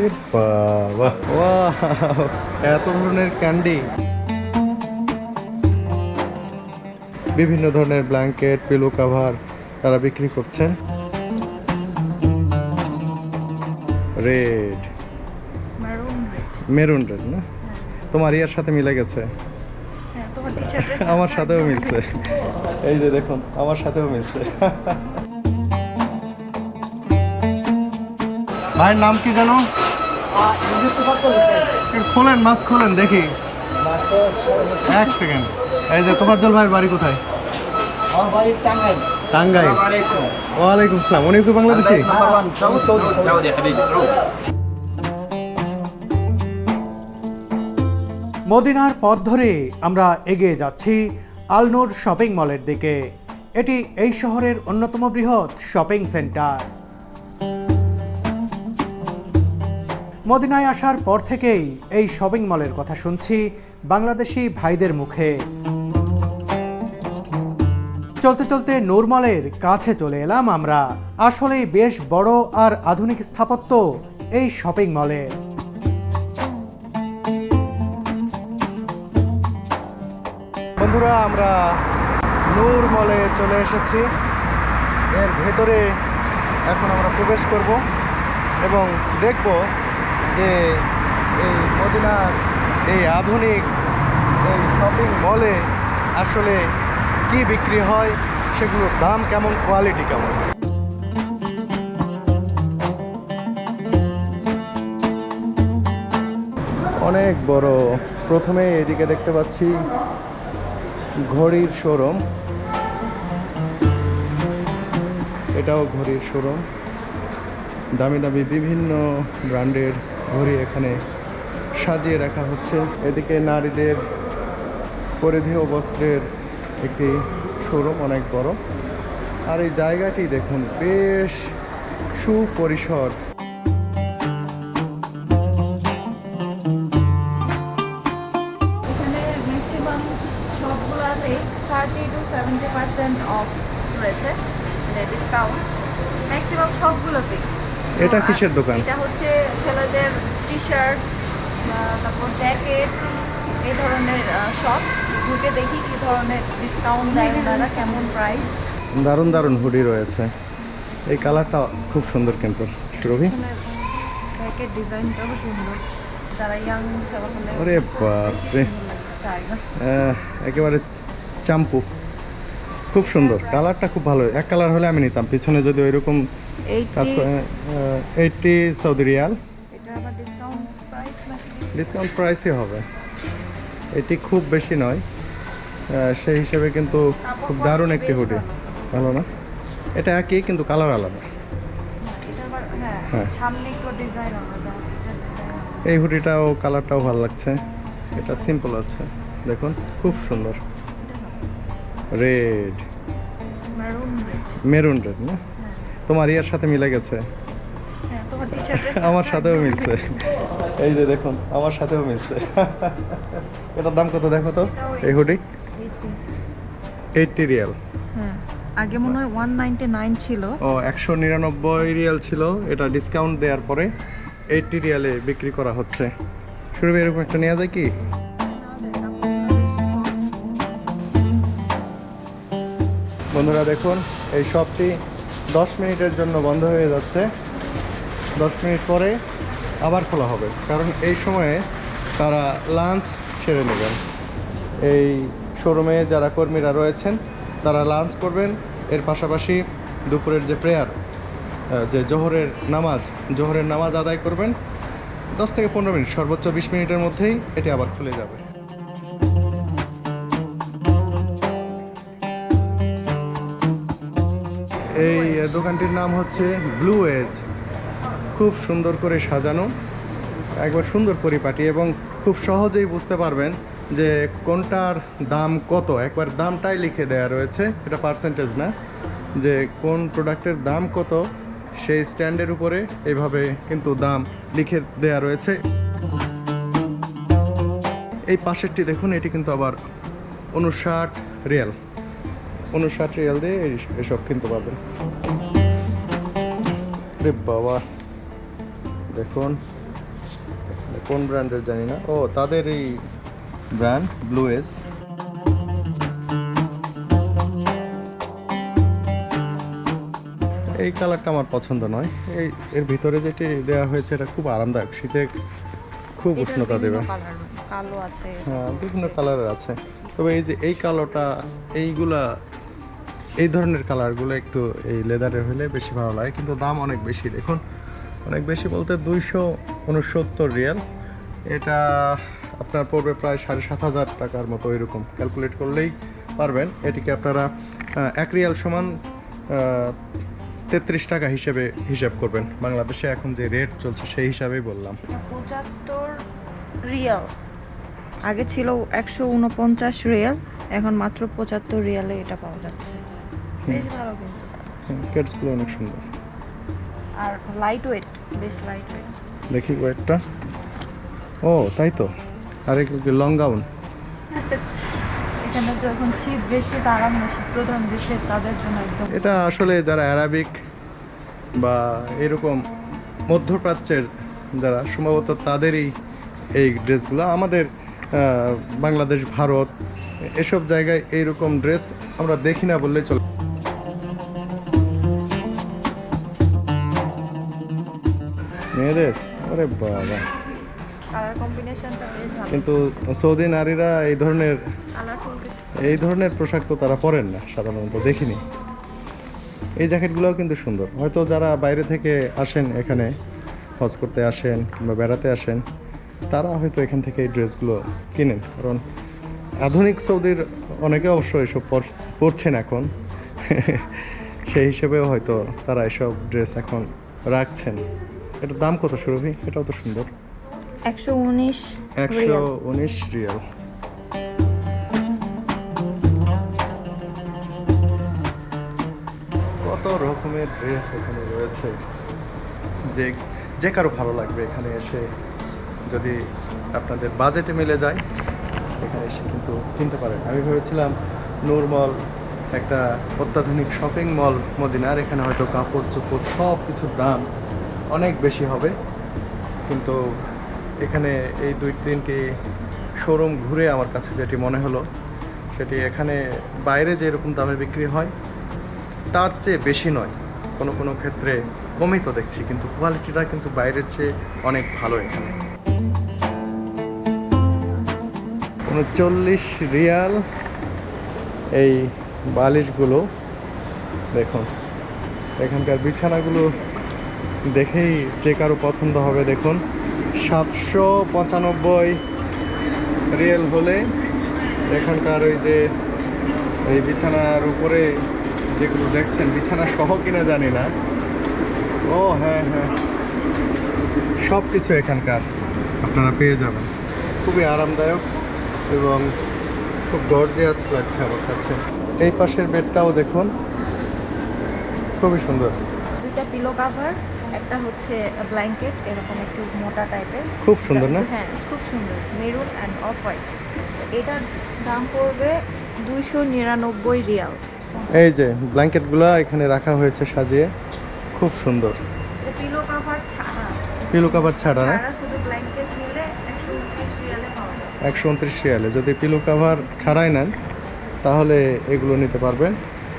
আরে বাবা ওয়াও এত ধরনের ক্যান্ডি বিভিন্ন ধরনের ব্ল্যাঙ্কেট পিলো কাভার তারা বিক্রি করছেন। রেড মেরুন রেড না? তোমার ইয়ার সাথে মিলে গেছে। হ্যাঁ আমার সাথেও মিলছে। এই যে দেখুন আমার সাথেও মিলছে। ভাইয়ের নাম কি জানো খোলেন, মাছ খোলেন, দেখি। এক সেকেন্ড। এই যে তোমার জল ভাইয়ের বাড়ি কোথায়? টাঙ্গাই ওয়ালাইকুম সালাম উনি কি বাংলাদেশি? মদিনার পথ ধরে আমরা এগিয়ে যাচ্ছি আলনোর শপিং মলের দিকে। এটি এই শহরের অন্যতম বৃহৎ শপিং সেন্টার। মদিনায় আসার পর থেকেই এই শপিং মলের কথা শুনছি বাংলাদেশি ভাইদের মুখে। চলতে চলতে নূরমলের কাছে চলে এলাম আমরা। আসলেই বেশ বড় আর আধুনিক স্থাপত্য এই শপিং মলের বন্ধুরা, আমরা নূর মলে চলে এসেছি। এর ভেতরে এখন আমরা প্রবেশ করব এবং দেখব যে এই মদিনার এই আধুনিক এই শপিং মলে আসলে কি বিক্রি হয় সেগুলোর দাম কেমন কোয়ালিটি কেমন? অনেক বড়। প্রথমে এদিকে দেখতে পাচ্ছি ঘড়ির শোরুম এটাও ঘড়ির শোরুম দামি দামি বিভিন্ন ব্র্যান্ডের ঘড়ি এখানে সাজিয়ে রাখা হচ্ছে। এদিকে নারীদের পরিধেয় বস্ত্রের একটি শোরুম অনেক বড়। আর এই জায়গাটি দেখুন, বেশ সুপরিসর। Thirty two seventy percent off রয়েছে মানে ডিসকাউন্ট ম্যাক্সিমাম সবগুলোতেই। এটা কিসের দোকান? এটা হচ্ছে ছেলেদের টি শার্টস তারপর জ্যাকেট এই ধরনের সব ঢুকে দেখি কি ধরনের ডিসকাউন্ট দেয় ওনারা কেমন প্রাইস দারুণ দারুণ হুডি রয়েছে। এই কালারটা খুব সুন্দর কিন্তু সুরভি। প্যাকেট ডিজাইনটাও সুন্দর। যারা ইয়াং হলে ওরে বাপরে। একেবারে চাম্পু। খুব সুন্দর। কালারটা খুব ভালো। এক কালার হলে আমি নিতাম। পিছনে যদি ওইরকম কাজ করে এইটটি সৌদি রিয়াল। ডিসকাউন্ট প্রাইসই হবে। এটি খুব বেশি নয়। সেই হিসেবে কিন্তু খুব দারুণ একটি হুডি। ভালো। না? এটা একই কিন্তু কালার আলাদা। হ্যাঁ হ্যাঁ। এই হুডিটাও কালারটাও ভালো লাগছে। এটা সিম্পল আছে। দেখুন খুব সুন্দর। রেড মেরুন রেড না? তোমার ইয়ার সাথে মিলে গেছে? হ্যাঁ আমার সাথেও মিলছে। এই যে দেখুন আমার সাথেও মিলছে। এটার দাম কত দেখো তো? এই হুডি? এইটটি রিয়াল হ্যাঁ আগে মনে হয় ওয়ান নাইনটি নাইন ছিল। ও একশো নিরানব্বই রিয়াল ছিল। এটা ডিসকাউন্ট দেওয়ার পরে এইটটি রিয়ালে বিক্রি করা হচ্ছে। শুরু এরকম একটা নেওয়া যায় কি? বন্ধুরা দেখুন, এই শপটি দশ মিনিটের জন্য বন্ধ হয়ে যাচ্ছে। দশ মিনিট পরে আবার খোলা হবে, কারণ এই সময়ে তারা লাঞ্চ সেরে নেবেন। এই শোরুমে যারা কর্মীরা রয়েছেন, তারা লাঞ্চ করবেন। এর পাশাপাশি দুপুরের যে প্রেয়ার যে জোহরের নামাজ জোহরের নামাজ আদায় করবেন। দশ থেকে পনেরো মিনিট, সর্বোচ্চ বিশ মিনিটের মধ্যেই এটি আবার খুলে যাবে। এই দোকানটির নাম হচ্ছে ব্লু এজ খুব সুন্দর করে সাজানো, একবার সুন্দর পরিপাটি এবং খুব সহজেই বুঝতে পারবেন যে কোনটার দাম কত। একবার দামটাই লিখে দেয়া রয়েছে, এটা পার্সেন্টেজ না, যে কোন প্রোডাক্টের দাম কত, সেই স্ট্যান্ডের উপরে এভাবে কিন্তু দাম লিখে দেওয়া রয়েছে। এই পাশেরটি দেখুন, এটি কিন্তু আবার উনষাট রিয়াল উনষাট রিয়াল দিয়ে এসব কিনতে পারবেন। রে বাবা। দেখুন কোন ব্র্যান্ডের জানি না। ও তাদের এই ব্র্যান্ড ব্লু এস এই কালারটা আমার পছন্দ নয়। এই এর ভিতরে যেটি দেওয়া হয়েছে এটা খুব আরামদায়ক। শীতে খুব উষ্ণতা দেবে। কালো আছে। হ্যাঁ বিভিন্ন কালারের আছে। তবে এই যে এই কালোটা এইগুলা এই ধরনের কালারগুলো একটু এই লেদারের হলে বেশি ভালো লাগে, কিন্তু দাম অনেক বেশি। দেখুন, অনেক বেশি বলতে দুইশো উনসত্তর রিয়াল। এটা আপনার পড়বে প্রায় সাড়ে সাত হাজার টাকার মতো এরকম। ক্যালকুলেট করলেই পারবেন। এটিকে আপনারা এক রিয়াল সমান তেত্রিশ টাকা হিসেবে হিসাব করবেন। বাংলাদেশে এখন যে রেট চলছে সেই হিসাবেই বললাম। পঁচাত্তর রিয়াল। আগে ছিল একশো উনপঞ্চাশ রিয়াল, এখন মাত্র পঁচাত্তর রিয়ালে এটা পাওয়া যাচ্ছে। বেশ ভালো কিন্তু। অনেক সুন্দর। আর লাইট ওয়েট বেশ লাইট ওয়েট দেখি কয়েকটা। ও তাই তো। আর এগুলো লং গাউন এখানে যখন শীত বেশি তারা মানে শীত প্রধান দেশে তাদের জন্য একদম এটা আসলে যারা অ্যারাবিক বা এরকম মধ্যপ্রাচ্যের যারা সম্ভবত তাদেরই এই ড্রেসগুলো। আমাদের বাংলাদেশ ভারত এসব জায়গায় এইরকম ড্রেস আমরা দেখি না বললেই চলে। মেয়েদের? আরে বাবা। কালার কম্বিনেশনটা বেশ ভালো। কিন্তু সৌদি নারীরা এই ধরনের কালারফুল কিছু। এই ধরনের পোশাক তো তারা পরেন না সাধারণত দেখিনি। এই জ্যাকেটগুলোও কিন্তু সুন্দর। হয়তো যারা বাইরে থেকে আসেন এখানে হজ করতে আসেন কিংবা বেড়াতে আসেন তারা হয়তো এখান থেকে এই ড্রেসগুলো কিনেন। কারণ আধুনিক সৌদির অনেকে অবশ্য এসব পর- পরছেন এখন। সেই হিসেবেও হয়তো তারা এসব ড্রেস এখন রাখছেন। এটার দাম কত সুরভি? এটাও তো সুন্দর। একশো উনিশ একশো উনিশ রিয়াল। কত রকমের ড্রেস এখানে রয়েছে। যে যে কারও ভালো লাগবে এখানে এসে। যদি আপনাদের বাজেটে মিলে যায় এখানে এসে কিন্তু কিনতে পারেন। আমি ভেবেছিলাম নূর একটা অত্যাধুনিক শপিং মল মদিনার। এখানে হয়তো কাপড় চোপড় সব কিছুর দাম অনেক বেশি হবে। কিন্তু এখানে এই দুই তিনটি শোরুম ঘুরে আমার কাছে যেটি মনে হলো, সেটি এখানে বাইরে যে এরকম দামে বিক্রি হয়, তার চেয়ে বেশি নয়। কোনো কোনো ক্ষেত্রে কমই তো দেখছি, কিন্তু কোয়ালিটিটা কিন্তু বাইরের চেয়ে অনেক ভালো এখানে। উনচল্লিশ রিয়াল এই বালিশগুলো, দেখুন, এখানকার বিছানাগুলো দেখেই যে কারও পছন্দ হবে, দেখুন। সাতশো পঁচানব্বই রিয়েল হলে এখানকার ওই যে, এই বিছানার উপরে যেগুলো দেখছেন, বিছানা সহ কিনা জানি না। ও হ্যাঁ হ্যাঁ। সব কিছু এখানকার আপনারা পেয়ে যাবেন। খুবই আরামদায়ক এবং খুব গর্জিয়াস লাগছে আমার কাছে। এই পাশের বেডটাও দেখুন, খুবই সুন্দর। দুইটা পিলো কাভার একটা হচ্ছে ব্ল্যাঙ্কেট এরকম একটু মোটা টাইপের। খুব সুন্দর না? হ্যাঁ খুব সুন্দর। মেরুন অ্যান্ড অফ হোয়াইট এটার দাম পড়বে দুইশো নিরানব্বই রিয়াল। এই যে ব্ল্যাঙ্কেটগুলো এখানে রাখা হয়েছে সাজিয়ে। খুব সুন্দর। পিলো কাভার ছাড়া পিলো কাভার ছাড়া না? শুধু ব্ল্যাঙ্কেট নিলে একশো উনত্রিশ রিয়ালে পাওয়া রিয়ালে। যদি পিলো কাভার ছাড়াই নেন তাহলে এগুলো নিতে পারবেন।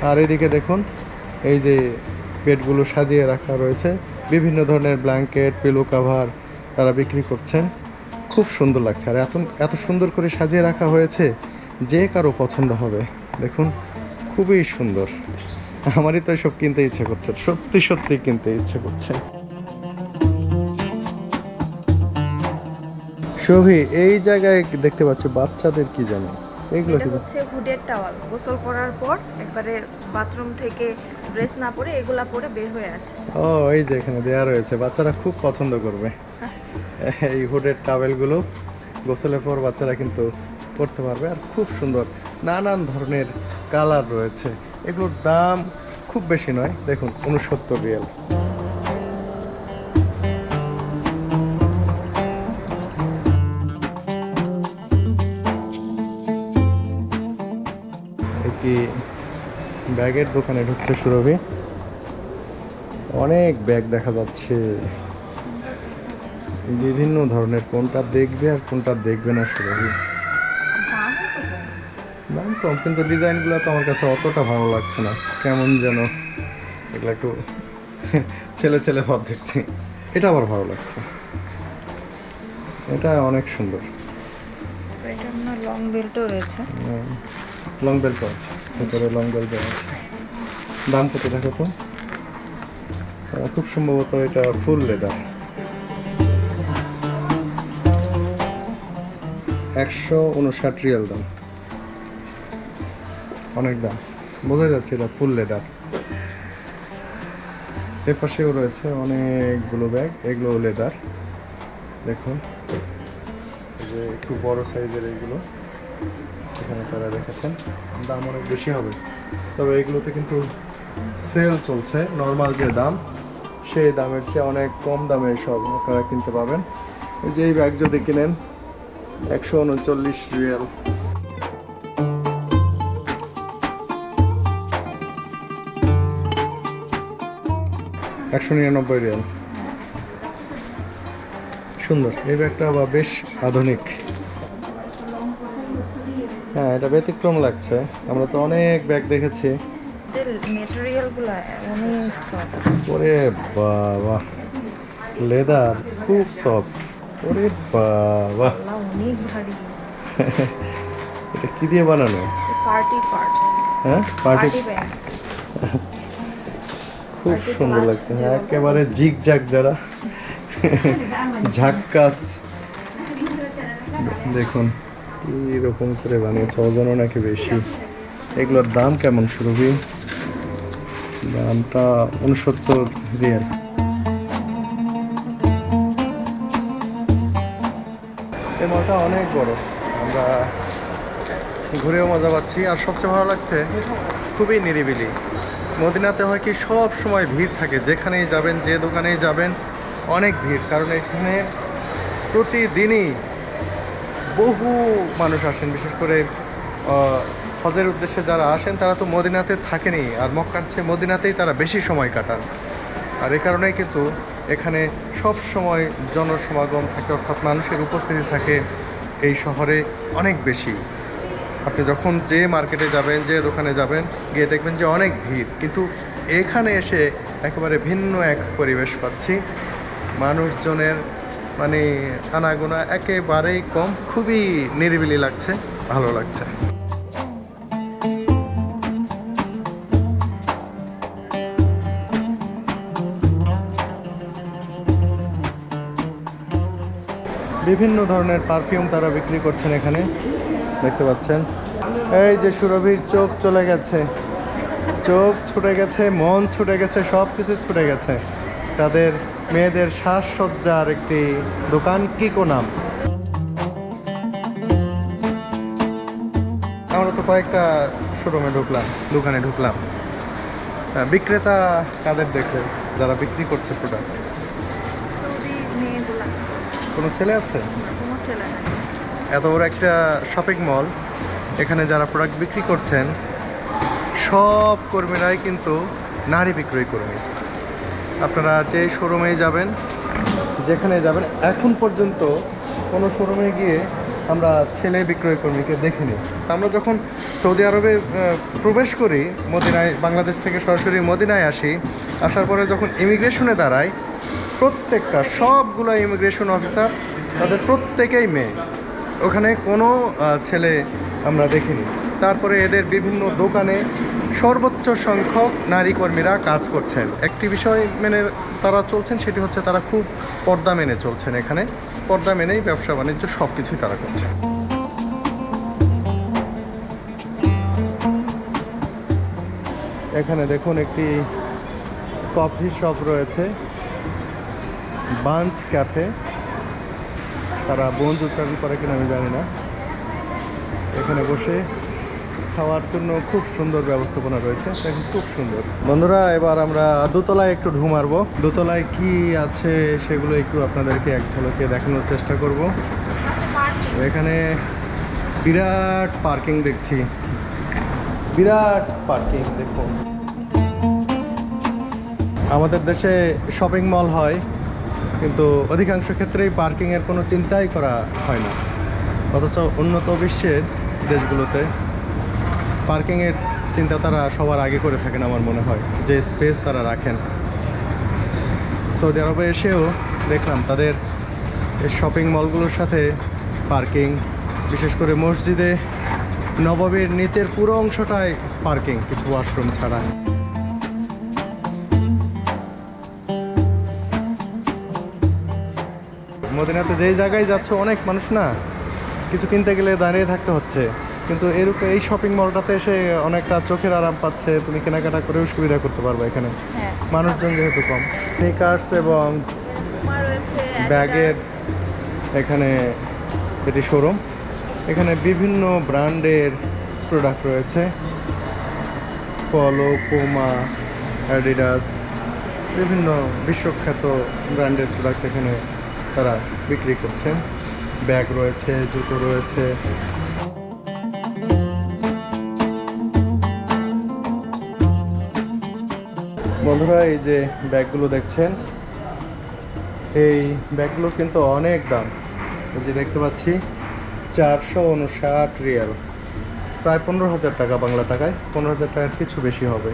আর এদিকে দেখুন এই যে বেডগুলো সাজিয়ে রাখা রয়েছে। বিভিন্ন ধরনের ব্ল্যাঙ্কেট পিলো কাভার তারা বিক্রি করছেন। খুব সুন্দর লাগছে। আর এত এত সুন্দর করে সাজিয়ে রাখা হয়েছে যে কারও পছন্দ হবে। দেখুন, খুবই সুন্দর। আমারই তো এসব কিনতে ইচ্ছে করছে। সত্যি সত্যি কিনতে ইচ্ছে করছে। শোভি, এই জায়গায় দেখতে পাচ্ছ, বাচ্চাদের কি জানো এগুলো এটা হচ্ছে হুডের টাওয়াল। গোসল করার পর একবারে বাথরুম থেকে ড্রেস না পরে এগুলা পরে বের হয়ে আসে। ও এই যে এখানে দেয়া রয়েছে বাচ্চারা খুব পছন্দ করবে। এই হুডের টাওয়েলগুলো গোসলের পর বাচ্চারা কিন্তু পরতে পারবে আর খুব সুন্দর নানান ধরনের কালার রয়েছে। এগুলোর দাম খুব বেশি নয় দেখুন উনসত্তর রিয়াল। ব্যাগের দোকানে ঢুকছে সুরভি। অনেক ব্যাগ দেখা যাচ্ছে। বিভিন্ন ধরনের কোনটা দেখবে আর কোনটা দেখবে না সুরভি। দাম কম কিন্তু ডিজাইনগুলো তো আমার কাছে অতটা ভালো লাগছে না। কেমন যেন এগুলো একটু ছেলে ছেলে ভাব দেখছি। এটা আবার ভালো লাগছে। এটা অনেক সুন্দর। লং বেল্টও রয়েছে। লং বেল্ট আছে, ভেতরে লং বেল্ট আছে। দাম কত দেখো তো। খুব সম্ভবত এটা ফুল লেদার একশো উনষাট রিয়াল দাম। অনেক দাম। বোঝা যাচ্ছে এটা ফুল লেদার এর পাশেও রয়েছে অনেকগুলো ব্যাগ এগুলো লেদার দেখুন। যে একটু বড় সাইজের এইগুলো এখানে তারা রেখেছেন, দাম অনেক বেশি হবে। তবে এগুলোতে কিন্তু সেল চলছে নর্মাল যে দাম, সেই দামের চেয়ে অনেক কম দামে সব আপনারা কিনতে পাবেন। যে এই ব্যাগ যদি কিনেন, একশো উনচল্লিশ রিয়াল। একশো নিরানব্বই রিয়াল। সুন্দর। এই ব্যাগটা আবার বেশ আধুনিক। হ্যাঁ এটা ব্যতিক্রম লাগছে। আমরা তো অনেক ব্যাগ দেখেছি। মেটেরিয়ালগুলো অনেক সফট ওরে বাবা লেদার খুব সফট ওরে বাবা। অনেক ভারী। এটা কি দিয়ে বানানো? পার্টি পার্টস হ্যাঁ পার্টি ব্যাগ খুব সুন্দর লাগছে। যেগুলো। একেবারে জিগ জাগ যারা। ঝাক্কাস। দেখুন। রকম করে বানিয়েছে ওজন নাকি বেশি। এগুলোর দাম কেমন সুরভি দামটা উনসত্তর রিয়াল। এই মলটা অনেক বড়। আমরা ঘুরেও মজা পাচ্ছি। আর সবচেয়ে ভালো লাগছে, খুবই নিরিবিলি। মদিনাতে হয় কি, সব সময় ভিড় থাকে। যেখানেই যাবেন, যে দোকানেই যাবেন, অনেক ভিড়। কারণ এখানে প্রতিদিনই বহু মানুষ আসেন বিশেষ করে হজের উদ্দেশ্যে যারা আসেন, তারা তো মদিনাতে থাকেনি আর মক্কার চেয়ে মদিনাতেই তারা বেশি সময় কাটান। আর এ কারণেই কিন্তু এখানে সব সময় জনসমাগম থাকে, অর্থাৎ মানুষের উপস্থিতি থাকে এই শহরে অনেক বেশি। আপনি যখন যে মার্কেটে যাবেন, যে দোকানে যাবেন, গিয়ে দেখবেন যে অনেক ভিড়। কিন্তু এখানে এসে একেবারে ভিন্ন এক পরিবেশ পাচ্ছি। মানুষজনের মানে আনাগোনা একেবারেই কম, খুবই নিরিবিলি লাগছে, ভালো লাগছে। বিভিন্ন ধরনের পারফিউম তারা বিক্রি করছেন এখানে, দেখতে পাচ্ছেন। এই যে সুরভির চোখ চলে গেছে, চোখ ছুটে গেছে, মন ছুটে গেছে সব কিছু ছুটে গেছে। তাদের মেয়েদের সাজসজ্জার একটি দোকান কিকো নাম? আমরা তো কয়েকটা শোরুমে ঢুকলাম দোকানে ঢুকলাম। বিক্রেতা কাদের দেখলেন যারা বিক্রি করছে প্রোডাক্ট কোনো ছেলে আছে? এত বড় একটা শপিং মল এখানে যারা প্রোডাক্ট বিক্রি করছেন সব কর্মীরাই কিন্তু নারী বিক্রয় কর্মী আপনারা যে শোরুমে যাবেন, যেখানে যাবেন, এখন পর্যন্ত কোনো শোরুমে গিয়ে আমরা ছেলে বিক্রয় কর্মীকে দেখিনি। আমরা যখন সৌদি আরবে প্রবেশ করি, মদিনায়, বাংলাদেশ থেকে সরাসরি মদিনায় আসি, আসার পরে যখন ইমিগ্রেশনে দাঁড়াই, প্রত্যেকটা, সবগুলো ইমিগ্রেশন অফিসার তাদের প্রত্যেকেই মেয়ে। ওখানে কোনো ছেলে আমরা দেখিনি। তারপরে এদের বিভিন্ন দোকানে সর্বোচ্চ সংখ্যক নারী কর্মীরা কাজ করছেন। একটি বিষয় মেনে তারা চলছেন, সেটি হচ্ছে তারা খুব পর্দা মেনে চলছেন এখানে। পর্দা মেনেই ব্যবসা বাণিজ্য সব কিছুই তারা করছে এখানে দেখুন একটি কফি শপ রয়েছে, বাঞ্চ ক্যাফে। তারা বঞ্জ উচ্চারণ করে কিনা আমি জানি না। এখানে বসে খাওয়ার জন্য খুব সুন্দর ব্যবস্থাপনা রয়েছে। দেখুন খুব সুন্দর। বন্ধুরা এবার আমরা দোতলায় একটু ঢু মারবো। দোতলায় কি আছে সেগুলো একটু আপনাদেরকে এক ঝলকে দেখানোর চেষ্টা করব। এখানে বিরাট পার্কিং দেখছি। বিরাট পার্কিং দেখুন। আমাদের দেশে শপিং মল হয় কিন্তু অধিকাংশ ক্ষেত্রেই পার্কিংয়ের কোনো চিন্তাই করা হয় না। অথচ উন্নত বিশ্বের দেশগুলোতে পার্কিংয়ের চিন্তা তারা সবার আগে করে থাকেন আমার মনে হয়, যে স্পেস তারা রাখেন। সৌদি আরবে এসেও দেখলাম তাদের শপিং মলগুলোর সাথে পার্কিং, বিশেষ করে মসজিদে নবাবের নিচের পুরো অংশটায় পার্কিং, কিছু ওয়াশরুম ছাড়া। মদিনাতে যেই জায়গায় যাচ্ছ অনেক মানুষ না, কিছু কিনতে গেলে দাঁড়িয়ে থাকতে হচ্ছে। কিন্তু এরকম এই শপিং মলটাতে এসে অনেকটা চোখের আরাম পাচ্ছে তুমি কেনাকাটা করেও সুবিধা করতে পারবে এখানে। হ্যাঁ। মানুষজন যেহেতু কম। স্নিকার্স এবং ব্যাগের এখানে এটি শোরুম এখানে বিভিন্ন ব্র্যান্ডের প্রোডাক্ট রয়েছে। পলো পোমা অ্যাডিডাস বিভিন্ন বিশ্বখ্যাত ব্র্যান্ডের প্রোডাক্ট এখানে তারা বিক্রি করছেন। ব্যাগ রয়েছে জুতো রয়েছে। বন্ধুরা, এই যে ব্যাগগুলো দেখছেন, এই ব্যাগগুলোর কিন্তু অনেক দাম। এই যে দেখতে পাচ্ছি, চারশো উনষাট রিয়াল। প্রায় পনেরো হাজার টাকা বাংলা টাকায়, পনেরো হাজার টাকার কিছু বেশি হবে।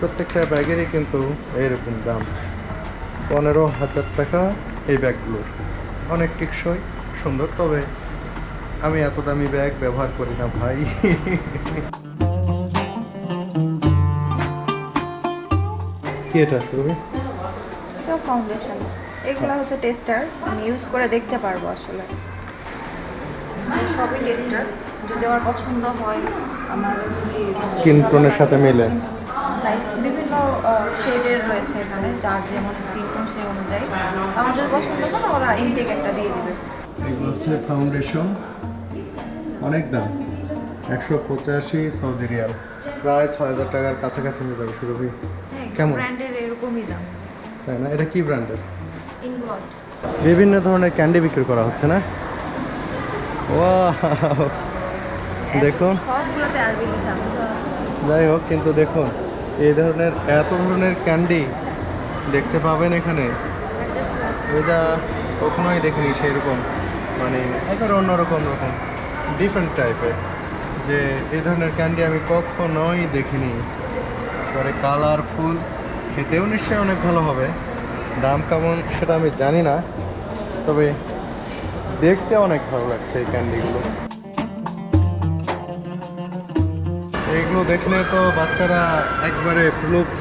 প্রত্যেকটা ব্যাগেরই কিন্তু এরকম দাম। পনেরো হাজার টাকা এই ব্যাগগুলোর। অনেক টিকসই, সুন্দর, তবে আমি এত দামি ব্যাগ ব্যবহার করি না ভাই। কি এটা শুরু এটা ফাউন্ডেশন এগুলো হচ্ছে টেস্টার আমি ইউজ করে দেখতে পারব আসলে। সবই টেস্টার যদি আমার পছন্দ হয় আমার যদি স্কিন টোনের সাথে মেলে. বিভিন্ন শেডের রয়েছে এখানে যার যেমন স্কিন টোন সেই অনুযায়ী। আমার যদি পছন্দ হয় ওরা ইনটেক একটা দিয়ে দিবে। এগুলো হচ্ছে ফাউন্ডেশন অনেক দাম। একশো পঁচাশি সৌদি রিয়াল। প্রায় ছয় হাজার টাকার কাছাকাছি হয়ে যাবে শুরু হ্যাঁ কেমন? ব্র্যান্ডের এরকমই দাম। তাই না? এটা কি ব্র্যান্ডের বিভিন্ন ধরনের ক্যান্ডি বিক্রি করা হচ্ছে না! দেখুন। যাই হোক কিন্তু দেখুন এই ধরনের এত ধরনের ক্যান্ডি দেখতে পাবেন এখানে। যা কখনোই দেখিনি সেরকম। মানে একেবারে অন্যরকম রকম ডিফারেন্ট টাইপের যে এই ধরনের ক্যান্ডি আমি কখনোই দেখিনি। পরে কালারফুল খেতেও নিশ্চয়ই অনেক ভালো হবে। দাম কেমন সেটা আমি জানি না। তবে দেখতে অনেক ভালো লাগছে এই ক্যান্ডিগুলো এইগুলো দেখলে তো বাচ্চারা একবারে প্রলুব্ধ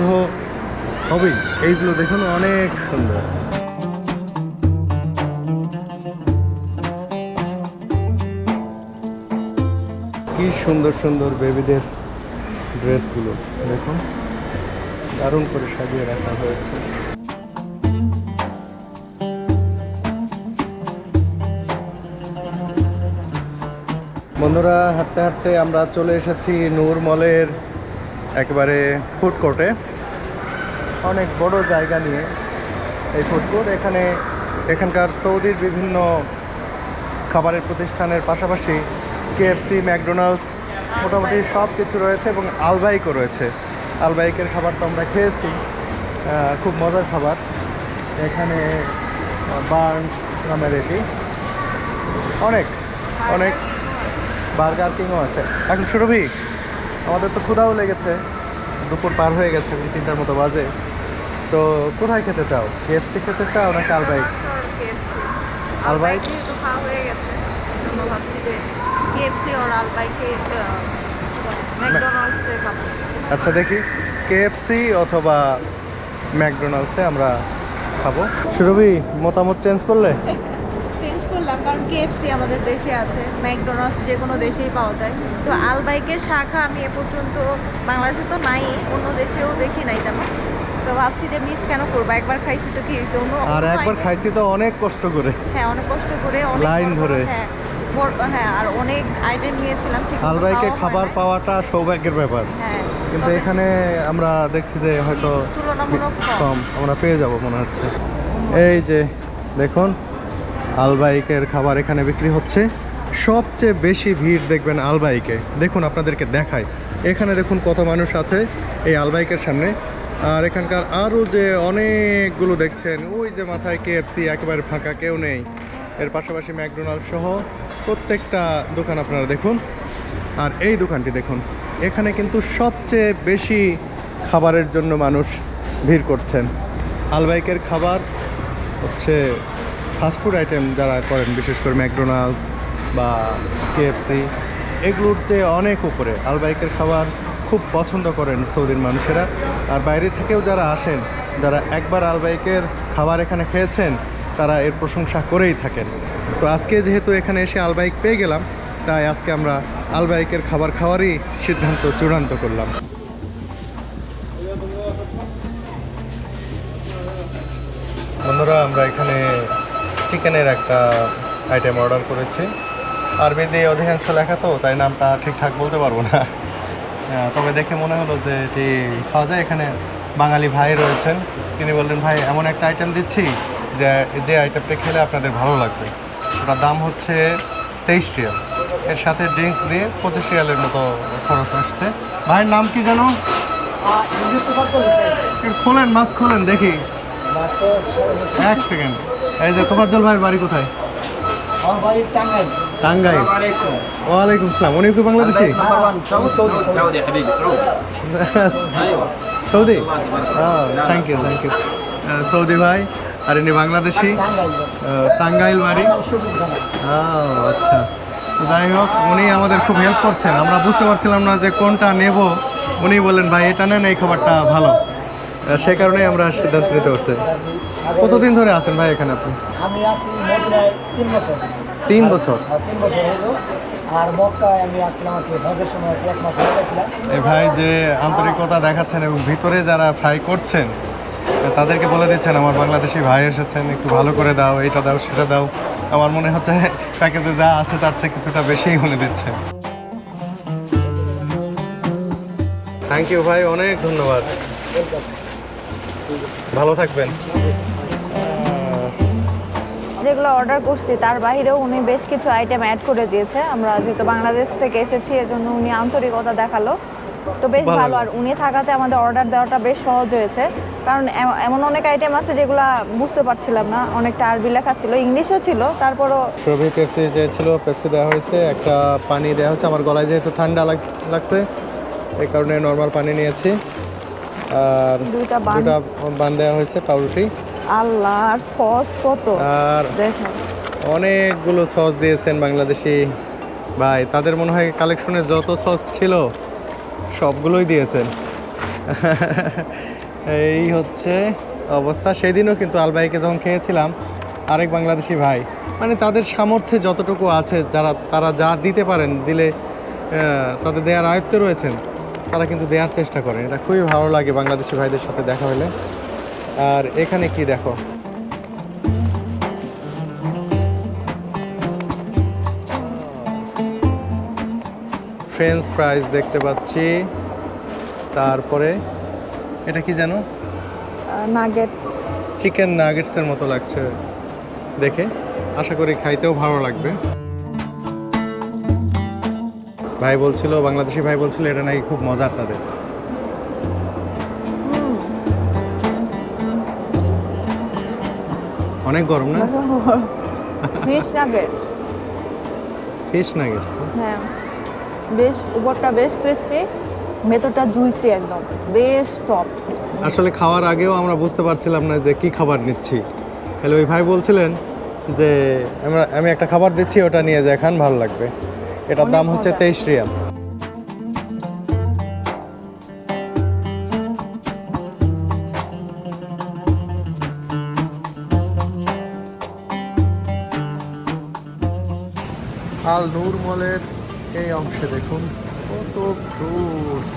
হবেই। এইগুলো দেখুন অনেক সুন্দর। কি সুন্দর সুন্দর বেবিদের ড্রেসগুলো দেখুন। দারুণ করে সাজিয়ে রাখা হয়েছে। বন্ধুরা, হাঁটতে হাঁটতে আমরা চলে এসেছি নূর মলের একেবারে ফুড কোর্টে অনেক বড় জায়গা নিয়ে এই ফুড কোর্ট এখানে এখানকার সৌদির বিভিন্ন খাবারের প্রতিষ্ঠানের পাশাপাশি কেএফসি ম্যাকডোনাল্ডস মোটামুটি সব কিছু রয়েছে এবং আলবাইকও রয়েছে। আলবাইকের খাবার তো আমরা খেয়েছি খুব মজার খাবার। এখানে বার্নস নামের এটি। অনেক অনেক বার্গার কিংও আছে। এখন সুরভি আমাদের তো ক্ষুধাও লেগেছে। দুপুর পার হয়ে গেছে তিনটার মতো বাজে। তো কোথায় খেতে চাও? কেএফসি খেতে চাও নাকি আলবাইক? আলবাইক? আলবাইক খাওয়া হয়ে গেছে ভাবছি যে কেএফসি আর আলবাইকে ম্যাকডোনাল্ডসে খাব আচ্ছা দেখি। কেএফসি অথবা ম্যাকডোনাল্ডসে আমরা খাব। সুরভি মতামত চেঞ্জ করলে? চেঞ্জ করলাম কারণ কেএফসি আমাদের দেশে আছে। ম্যাকডোনাল্ডস যে কোনো দেশেই পাওয়া যায়। তো আলবাইকের শাখা আমি এ পর্যন্ত বাংলাদেশে তো নাই অন্য দেশেও দেখি নাই তেমন। তো ভাবছি যে মিস কেন করব? একবার খাইছি তো কি হয়েছে? আর একবার খাইছি তো অনেক কষ্ট করে। হ্যাঁ অনেক কষ্ট করে লাইন ধরে। হ্যাঁ। হ্যাঁ আর অনেক আইটেম নিয়েছিলাম ঠিক মতো আলবাইকে খাবার পাওয়াটা সৌভাগ্যের ব্যাপার। হ্যাঁ কিন্তু এখানে আমরা দেখছি যে হয়তো তুলনামূলক। কম। আমরা পেয়ে যাব মনে হচ্ছে। এই যে দেখুন আলবাইকের খাবার এখানে বিক্রি হচ্ছে। সবচেয়ে বেশি ভিড় দেখবেন আলবাইকে দেখুন আপনাদেরকে দেখায় এখানে দেখুন কত মানুষ আছে এই আলবাইকের সামনে। আর এখানকার আরও যে অনেকগুলো দেখছেন ওই যে মাথায় কেএফসি একেবারে ফাঁকা কেউ নেই। এর পাশাপাশি ম্যাকডোনাল্ড সহ প্রত্যেকটা দোকান আপনারা দেখুন। আর এই দোকানটি দেখুন, এখানে কিন্তু সবচেয়ে বেশি খাবারের জন্য মানুষ ভিড় করছেন। আলবাইকের খাবার হচ্ছে ফাস্টফুড আইটেম যারা করেন, বিশেষ করে ম্যাকডোনাল্ডস বা কেএফসি এগুলোর চেয়ে অনেক উপরে। আলবাইকের খাবার খুব পছন্দ করেন সৌদির মানুষেরা। আর বাইরে থেকেও যারা আসেন, যারা একবার আলবাইকের খাবার এখানে খেয়েছেন তারা এর প্রশংসা করেই থাকেন। তো আজকে যেহেতু এখানে এসে আলবাইক পেয়ে গেলাম, তাই আজকে আমরা আলবাইকের খাবার খাওয়ারই সিদ্ধান্ত চূড়ান্ত করলাম। বন্ধুরা, আমরা এখানে চিকেনের একটা আইটেম অর্ডার করেছি। আরবি দিয়ে অধিকাংশ লেখা তো, তাই নামটা ঠিকঠাক বলতে পারব না। তবে দেখে মনে হলো যে এটি খাওয়া যায় এখানে বাঙালি ভাই রয়েছেন। তিনি বললেন, ভাই, এমন একটা আইটেম দিচ্ছি যে যে আইটেমটা খেলে আপনাদের ভালো লাগবে। ওটার দাম হচ্ছে তেইশ রিয়াল। এর সাথে ড্রিঙ্কস দিয়ে পঁচিশ রিয়ালের মতো খরচ আসছে। ভাইয়ের নাম কি যেন? খোলেন মাছ খোলেন দেখি। এক সেকেন্ড। এই যে তোমার জল ভাইয়ের বাড়ি কোথায়? টাঙ্গাই ওয়ালাইকুম সালাম উনি কি Bangladeshi? Saudi thank you thank you Saudi ভাই আর ইনি বাংলাদেশি টাঙ্গাইল বাড়ি। আচ্ছা। তো যাই হোক উনি আমাদের খুব হেল্প করছেন। আমরা বুঝতে পারছিলাম না যে কোনটা নেব। উনি বললেন ভাই এটা নেন এই খাবারটা ভালো। সে কারণেই আমরা সিদ্ধান্ত নিতে পারছি। কতদিন ধরে আছেন ভাই এখানে আপনি? আমি আছি তিন বছর। তিন বছর? তিন বছর হলো। আর মক্কায় আমি আসছিলাম আর কি হজের সময় এক মাস হয়ে গেছিলাম। ভাই যে আন্তরিকতা দেখাচ্ছেন এবং ভিতরে যারা ফ্রাই করছেন তাদেরকে বলে দিচ্ছেন, আমার বাংলাদেশি ভাই এসেছেন, একটু ভালো করে দাও এটা দাও, সেটা দাও। আমার মনে হচ্ছে প্যাকেজে যা আছে তার চেয়ে কিছুটা বেশিই উনি দিচ্ছে থ্যাংক ইউ ভাই, অনেক ধন্যবাদ। ভালো থাকবেন। যেগুলো অর্ডার করছি, তার বাইরেও উনি বেশ কিছু আইটেম অ্যাড করে দিয়েছে। আমরা যেহেতু বাংলাদেশ থেকে এসেছি, এজন্য উনি আন্তরিকতা দেখাল। তো বেশ ভালো আর উনি থাকাতে আমাদের অর্ডার দেওয়াটা বেশ সহজ হয়েছে। কারণ এম- এমন অনেক আইটেম আছে যেগুলো বুঝতে পারছিলাম না অনেকটা আরবি লেখা ছিল ইংলিশও ছিল তারপরও সুরভি পেপসি চেয়েছিল পেপসি দেওয়া হয়েছে একটা পানি দেওয়া হয়েছে আমার গলায় যেহেতু ঠান্ডা লাগ- লাগছে এই কারণে নর্মাল পানি নিয়েছি। আর দুটা বান। দেওয়া হয়েছে পাউরুটি। আল্লাহ আর সস কত? আর অনেকগুলো সস দিয়েছেন বাংলাদেশি ভাই। তাদের মনে হয় কালেকশনে যত সস ছিল সবগুলোই দিয়েছেন। এই হচ্ছে অবস্থা। সেদিনও কিন্তু আলবাইকে যখন খেয়েছিলাম, আরেক বাংলাদেশি ভাই মানে তাদের সামর্থ্যে যতটুকু আছে, যারা, তারা যা দিতে পারেন, দিলে তাদের দেওয়ার আয়ত্তে রয়েছেন, তারা কিন্তু দেওয়ার চেষ্টা করেন। এটা খুবই ভালো লাগে বাংলাদেশি ভাইদের সাথে দেখা হলে। আর এখানে কি দেখো? ফ্রেঞ্চ ফ্রাইজ দেখতে পাচ্ছি। তারপরে এটা কি জানো নাগেট চিকেন নাগেটসের মতো লাগছে দেখে। আশা করি খাইতেও ভালো লাগবে। ভাই বলছিল বাংলাদেশি ভাই বলছিল এটা নাকি খুব মজার তাদের। অনেক গরম না? ফিশ নাগেটস ফিশ নাগেটস হ্যাঁ। বেশ উপরটা বেশ ক্রিস্পি ভেতরটা জুইসি একদম বেশ সফট আসলে খাওয়ার আগেও আমরা বুঝতে পারছিলাম না যে কি খাবার নিচ্ছি। তাহলে ওই ভাই বলছিলেন যে আমরা আমি একটা খাবার দিচ্ছি ওটা নিয়ে যায় খান ভালো লাগবে। এটার দাম হচ্ছে তেইশ রিয়াল। আল নূর মলের এই অংশে দেখুন, কত ফ্রুটস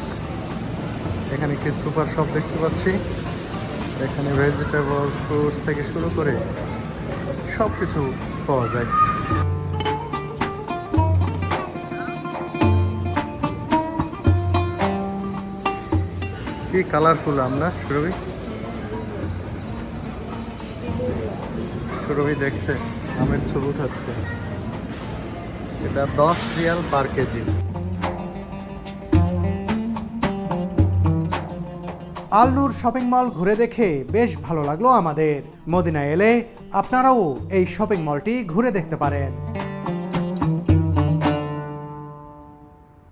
এখানে কি সুপার শপ দেখতে পাচ্ছি। এখানে ভেজিটেবলস ফ্রুটস থেকে শুরু করে সব কিছু পাওয়া যায়। কি কালারফুল আমরা, সুরভি? সুরভি দেখছে, আমের ছবি উঠাচ্ছে। এটা দশ riyal per KG. Alnoor shopping mall ঘুরে দেখে বেশ ভালো লাগল আমাদের। মদিনা এলে আপনারাও এই শপিং মলটি ঘুরে দেখতে পারেন।